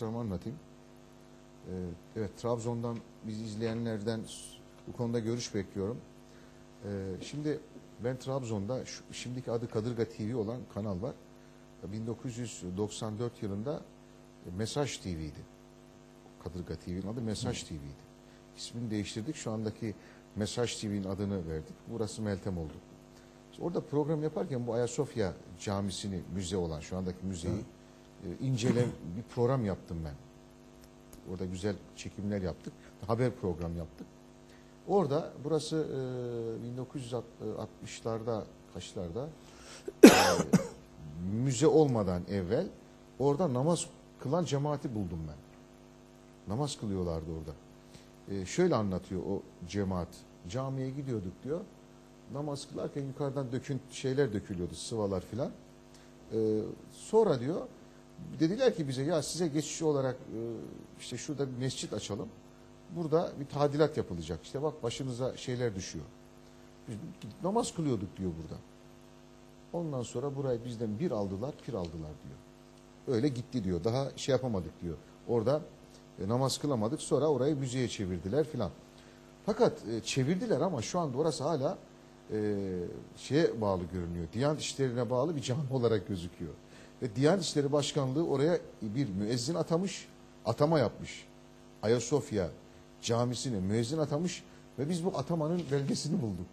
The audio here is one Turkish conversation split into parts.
hatıramı anlatayım. E, evet Trabzon'dan bizi izleyenlerden bu konuda görüş bekliyorum. E, şimdi ben Trabzon'da şu, şimdiki adı Kadırga TV olan kanal var. 1994 yılında e, Mesaj TV'ydi. Kadırga TV'nin adı Mesaj TV'ydi. İsmini değiştirdik. Şu andaki Mesaj TV'nin adını verdik. Burası Meltem oldu. Orada program yaparken bu Ayasofya Camisi'ni müze olan şu andaki müzeyi e, incele bir program yaptım ben. Orada güzel çekimler yaptık. Haber program yaptık. Orada burası e, 1960'larda kaçlarda e, müze olmadan evvel orada namaz kılan cemaati buldum ben. Namaz kılıyorlardı orada. E, şöyle anlatıyor o cemaat. Camiye gidiyorduk diyor. Namaz kılarken yukarıdan dökün şeyler dökülüyordu, sıvalar filan. E, sonra diyor dediler ki bize ya size geçici olarak e, işte şurada bir mescit açalım. Burada bir tadilat yapılacak. İşte bak başınıza şeyler düşüyor. Biz namaz kılıyorduk diyor burada. Ondan sonra burayı bizden bir aldılar, pir aldılar diyor. Öyle gitti diyor. Daha şey yapamadık diyor. Orada e, namaz kılamadık. Sonra orayı müzeye çevirdiler filan. Fakat e, çevirdiler ama şu anda orası hala şeye bağlı görünüyor. Diyanet İşleri'ne bağlı bir cami olarak gözüküyor. Ve Diyanet İşleri Başkanlığı oraya bir müezzin atamış, atama yapmış. Ayasofya camisine müezzin atamış ve biz bu atamanın belgesini bulduk.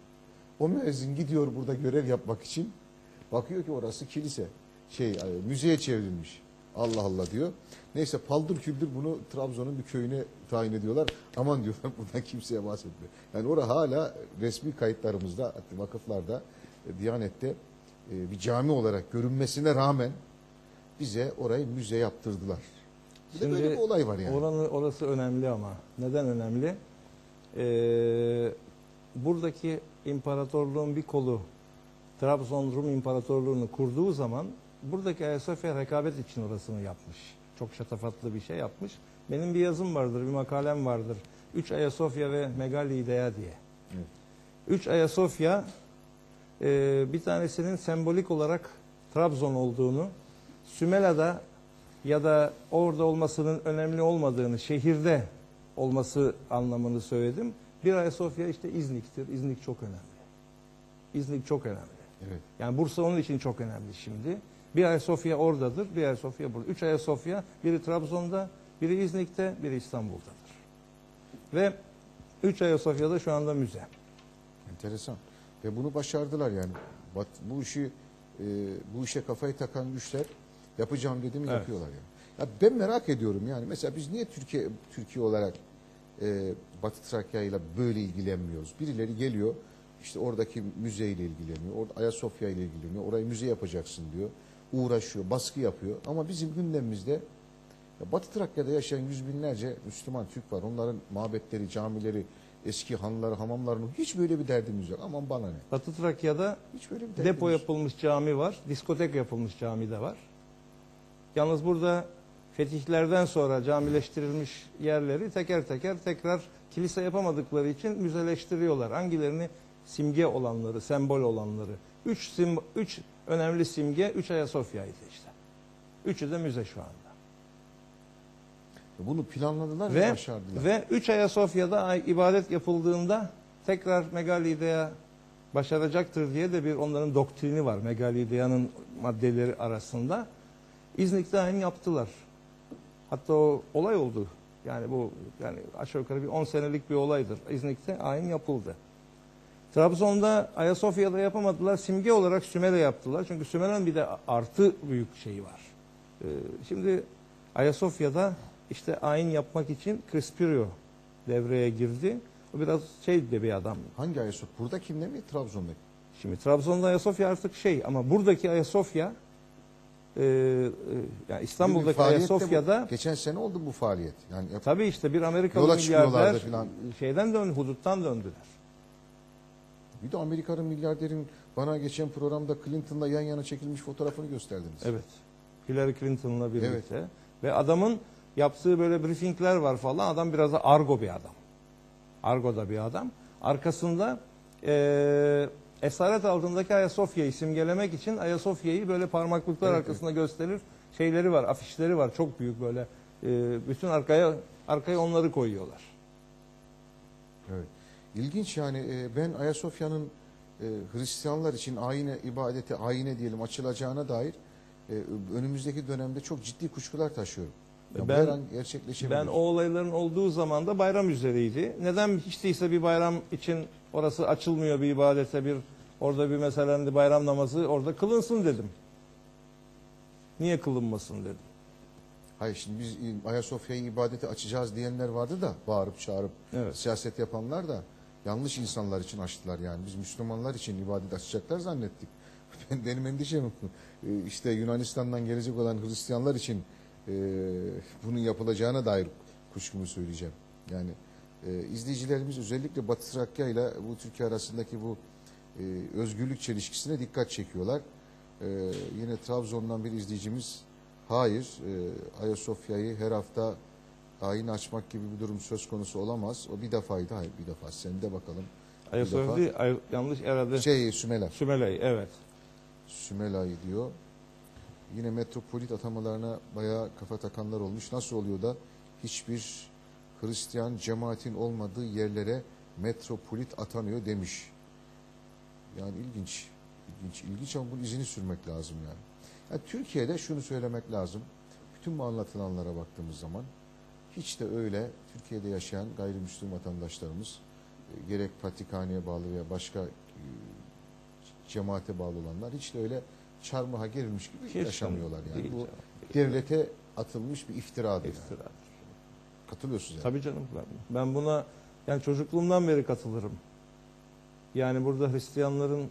O müezzin gidiyor burada görev yapmak için. Bakıyor ki orası kilise. Şey e, müzeye çevrilmiş. Allah Allah diyor. Neyse paldır küldür bunu Trabzon'un bir köyüne tayin ediyorlar. Aman diyorlar buradan kimseye bahsetme. Yani orada hala resmi kayıtlarımızda, vakıflarda, e, Diyanet'te e, bir cami olarak görünmesine rağmen bize orayı müze yaptırdılar. Bir de böyle bir olay var yani. Oranı, orası önemli ama. Neden önemli? Ee, buradaki imparatorluğun bir kolu Trabzon Rum İmparatorluğu'nu kurduğu zaman buradaki Ayasofya rekabet için orasını yapmış. Çok şatafatlı bir şey yapmış. Benim bir yazım vardır, bir makalem vardır. Üç Ayasofya ve Megalidea diye. Evet. Üç Ayasofya e, bir tanesinin sembolik olarak Trabzon olduğunu, Sümela'da ya da orada olmasının önemli olmadığını, şehirde olması anlamını söyledim. Bir Ayasofya işte İznik'tir. İznik çok önemli. İznik çok önemli. Evet. Yani Bursa onun için çok önemli şimdi. Bir Ayasofya oradadır, bir Ayasofya burada. Üç Ayasofya, biri Trabzon'da, biri İznik'te, biri İstanbul'dadır. Ve üç Ayasofya'da şu anda müze. Enteresan. Ve bunu başardılar yani. Bu işi e, bu işe kafayı takan güçler yapacağım dedi mi Evet. yapıyorlar yani. Ya ben merak ediyorum yani mesela biz niye Türkiye Türkiye olarak e, Batı Trakya ile böyle ilgilenmiyoruz? Birileri geliyor işte oradaki müzeyle ilgileniyor. Orada Ayasofya ile ilgileniyor. Orayı müze yapacaksın diyor. Uğraşıyor, baskı yapıyor. Ama bizim gündemimizde ya Batı Trakya'da yaşayan yüz binlerce Müslüman Türk var. Onların mabetleri, camileri, eski hanları, hamamlarının hiç böyle bir derdimiz yok. Aman bana ne? Batı Trakya'da Hiç böyle bir depo yapılmış cami var, diskotek yapılmış cami de var. Yalnız burada fetihlerden sonra camileştirilmiş yerleri teker teker tekrar kilise yapamadıkları için müzeleştiriyorlar. Hangilerini? Simge olanları, sembol olanları. Üç, sim, üç önemli simge, üç Ayasofya'ydı işte. Üçü de müze şu anda. Bunu planladılar ve, Ve, başardılar. ve üç Ayasofya'da ay- ibadet yapıldığında tekrar Megalidea'ya başaracaktır diye de bir onların doktrini var. Megalidea'nın maddeleri arasında. İznik'te aynı yaptılar. Hatta o olay oldu. Yani bu yani aşağı yukarı bir 10 senelik bir olaydır. İznik'te aynı yapıldı. Trabzon'da Ayasofya'da yapamadılar. Simge olarak Sümele yaptılar. Çünkü Sümela'nın bir de artı büyük şeyi var. Ee, şimdi Ayasofya'da işte ayin yapmak için Crispirio devreye girdi. O biraz şey de bir adam. Hangi Ayasofya? Burada kimde mi? Trabzon'daki. Şimdi Trabzon'da Ayasofya artık şey ama buradaki Ayasofya e, e, yani İstanbul'daki faaliyette bu- Ayasofya'da geçen sene oldu bu faaliyet. Yani yap- tabii işte bir Amerikalı Yola milyarder filan. şeyden dön huduttan döndüler. bir de Amerika'nın milyarderin bana geçen programda Clinton'la yan yana çekilmiş fotoğrafını gösterdiniz. Evet. Hillary Clinton'la birlikte. Ve adamın yaptığı böyle briefingler var falan. Adam biraz da argo bir adam. Argo da bir adam. Arkasında eee esaret altındaki Ayasofya'yı simgelemek için Ayasofya'yı böyle parmaklıklar Evet, arkasında gösterir. şeyleri var, afişleri var çok büyük böyle. E, bütün arkaya arkaya onları koyuyorlar. Evet. İlginç yani e, ben Ayasofya'nın e, Hristiyanlar için ayine ibadeti ayine diyelim açılacağına dair e, önümüzdeki dönemde çok ciddi kuşkular taşıyorum. Ya Ben- gerçekleşebilir. Ben o olayların olduğu zaman da bayram üzereydi. Neden hiç değilse bir bayram için orası açılmıyor bir ibadete bir orada bir mesela bayram namazı orada kılınsın dedim. Niye kılınmasın dedim. Hayır şimdi biz Ayasofya'yı ibadeti açacağız diyenler vardı da bağırıp çağırıp Evet. siyaset yapanlar da yanlış insanlar için açtılar yani. Biz Müslümanlar için ibadet açacaklar zannettik. Ben benim endişem e, işte Yunanistan'dan gelecek olan Hristiyanlar için e, bunun yapılacağına dair kuşkumu söyleyeceğim. Yani e, izleyicilerimiz özellikle Batı Trakya ile bu Türkiye arasındaki bu e, özgürlük çelişkisine dikkat çekiyorlar. E, yine Trabzon'dan bir izleyicimiz hayır e, Ayasofya'yı her hafta ayin açmak gibi bir durum söz konusu olamaz. O bir defaydı. Hayır bir defa. Sen de bakalım. Ayasofya değil, Ay- yanlış herhalde Şey Sümela. Sümeley evet. Sümela'yı diyor. Yine metropolit atamalarına bayağı kafa takanlar olmuş. Nasıl oluyor da hiçbir Hristiyan cemaatin olmadığı yerlere metropolit atanıyor demiş. Yani ilginç. İlginç, ilginç ama bunun izini sürmek lazım yani. yani. Türkiye'de şunu söylemek lazım. Bütün bu anlatılanlara baktığımız zaman hiç de öyle Türkiye'de yaşayan gayrimüslim vatandaşlarımız e, gerek patrikhaneye bağlı veya başka e, cemaate bağlı olanlar hiç de öyle çarmıha gerilmiş gibi Hiç yaşamıyorlar yani. Bu devlete atılmış bir iftiradır yani. Katılıyorsunuz yani. Tabii canım ben, ben buna yani çocukluğumdan beri katılırım. Yani burada Hristiyanların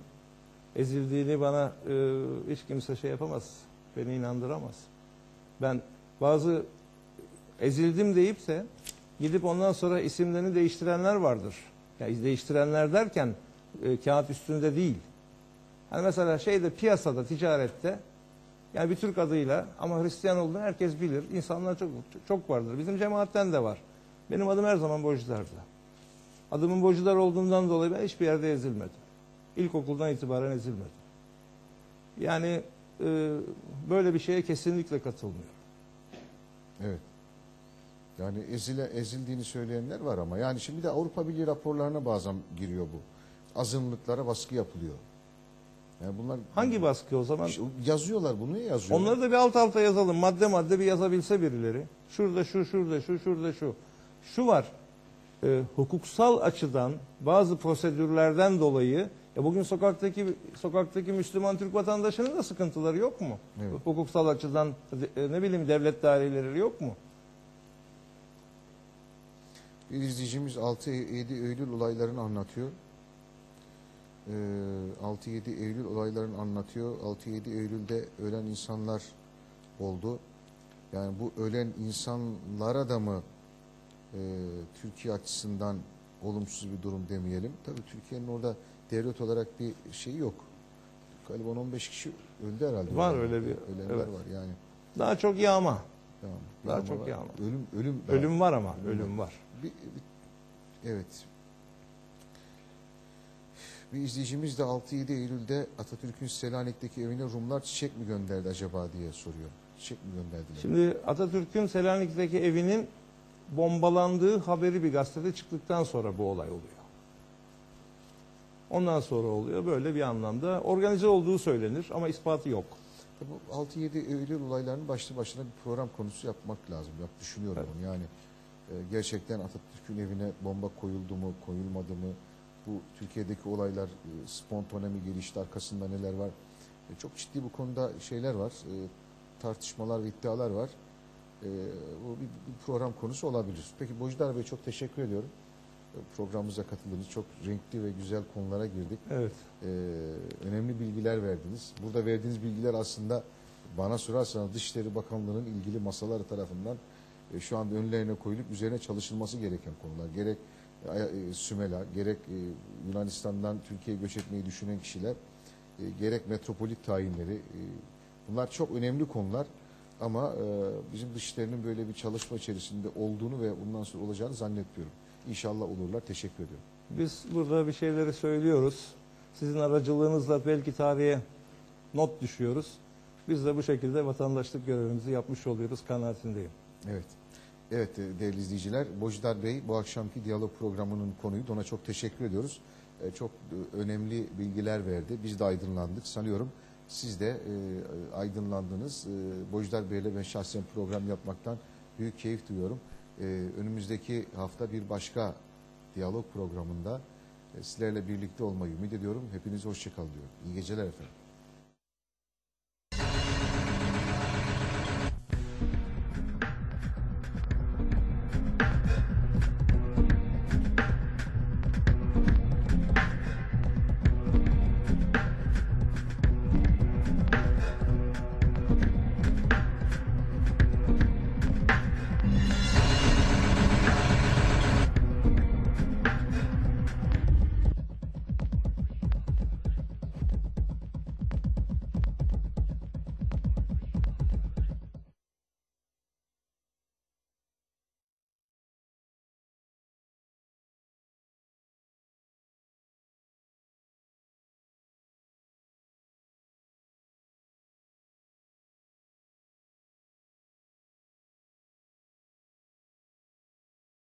ezildiğini bana e, hiç kimse şey yapamaz. Beni inandıramaz. Ben bazı ezildim deyip de gidip ondan sonra isimlerini değiştirenler vardır. Yani değiştirenler derken e, kağıt üstünde değil. Hani mesela şeyde piyasada, ticarette yani bir Türk adıyla ama Hristiyan olduğunu herkes bilir. İnsanlar çok çok vardır. Bizim cemaatten de var. Benim adım her zaman Bojudar'dı. Adımın Bojudar olduğundan dolayı ben hiçbir yerde ezilmedim. İlkokuldan itibaren ezilmedim. Yani e, böyle bir şeye kesinlikle katılmıyorum. Evet. Yani ezile, ezildiğini söyleyenler var ama yani şimdi de Avrupa Birliği raporlarına bazen giriyor bu. Azınlıklara baskı yapılıyor. Yani bunlar Hangi baskı o zaman? yazıyorlar bunu ya yazıyorlar. Onları da bir alt alta yazalım. Madde madde bir yazabilse birileri. Şurada şu, şurada şu, şurada şu. Şu var. e, hukuksal açıdan bazı prosedürlerden dolayı ya bugün sokaktaki sokaktaki Müslüman Türk vatandaşının da sıkıntıları yok mu? Evet. Hukuksal açıdan e, ne bileyim devlet daireleri yok mu? Bir izleyicimiz 6-7 Eylül olaylarını anlatıyor. Ee, 6-7 Eylül olaylarını anlatıyor. 6-7 Eylül'de ölen insanlar oldu. Yani bu ölen insanlara da mı e, Türkiye açısından olumsuz bir durum demeyelim. Tabii Türkiye'nin orada devlet olarak bir şeyi yok. Galiba 10-15 kişi öldü herhalde. Var orada. öyle bir- Ölenler evet. var yani. Daha çok yağma. Tamam. Daha Yağma çok var. yağma. Ölüm, ölüm, daha- Ölüm var ama Ölüm ölüm var. bir, bir- evet. Bir izleyicimiz de 6-7 Eylül'de Atatürk'ün Selanik'teki evine Rumlar çiçek mi gönderdi acaba diye soruyor. Çiçek mi gönderdiler? Şimdi Atatürk'ün Selanik'teki evinin bombalandığı haberi bir gazetede çıktıktan sonra bu olay oluyor. Ondan sonra oluyor böyle bir anlamda. Organize olduğu söylenir ama ispatı yok. Bu 6-7 Eylül olaylarının başlı başına bir program konusu yapmak lazım. Yap, düşünüyorum Evet. onu yani. e, gerçekten Atatürk'ün evine bomba koyuldu mu, koyulmadı mı? Bu Türkiye'deki olaylar e, spontane mi gelişti, arkasında neler var? E, çok ciddi bu konuda şeyler var. e, tartışmalar ve iddialar var. E, bu bir, bir program konusu olabilir. Peki Bojdar Bey çok teşekkür ediyorum. E, Programımıza katıldınız. Çok renkli ve güzel konulara girdik Evet. e, önemli bilgiler verdiniz. Burada verdiğiniz bilgiler aslında bana sorarsanız Dışişleri Bakanlığı'nın ilgili masaları tarafından e, şu anda önlerine koyulup üzerine çalışılması gereken konular. Gerek Sümela, gerek e, Yunanistan'dan Türkiye'ye göç etmeyi düşünen kişiler, e, gerek metropolit tayinleri. e, bunlar çok önemli konular. Ama bizim Dışişleri'nin böyle bir çalışma içerisinde olduğunu ve bundan sonra olacağını zannetmiyorum. İnşallah olurlar. Teşekkür ediyorum. Biz burada bir şeyleri söylüyoruz. Sizin aracılığınızla belki tarihe not düşüyoruz. Biz de bu şekilde vatandaşlık görevimizi yapmış oluyoruz kanaatindeyim. Evet. Evet e, değerli izleyiciler, Bojdar Bey bu akşamki diyalog programının konuydu. Ona çok teşekkür ediyoruz. E, Çok e, önemli bilgiler verdi. Biz de aydınlandık. Sanıyorum siz de aydınlandınız. Bojdar Bey'le ben şahsen program yapmaktan büyük keyif duyuyorum. Önümüzdeki hafta bir başka diyalog programında sizlerle birlikte olmayı ümit ediyorum. Hepinize hoşçakal diyorum. İyi geceler efendim.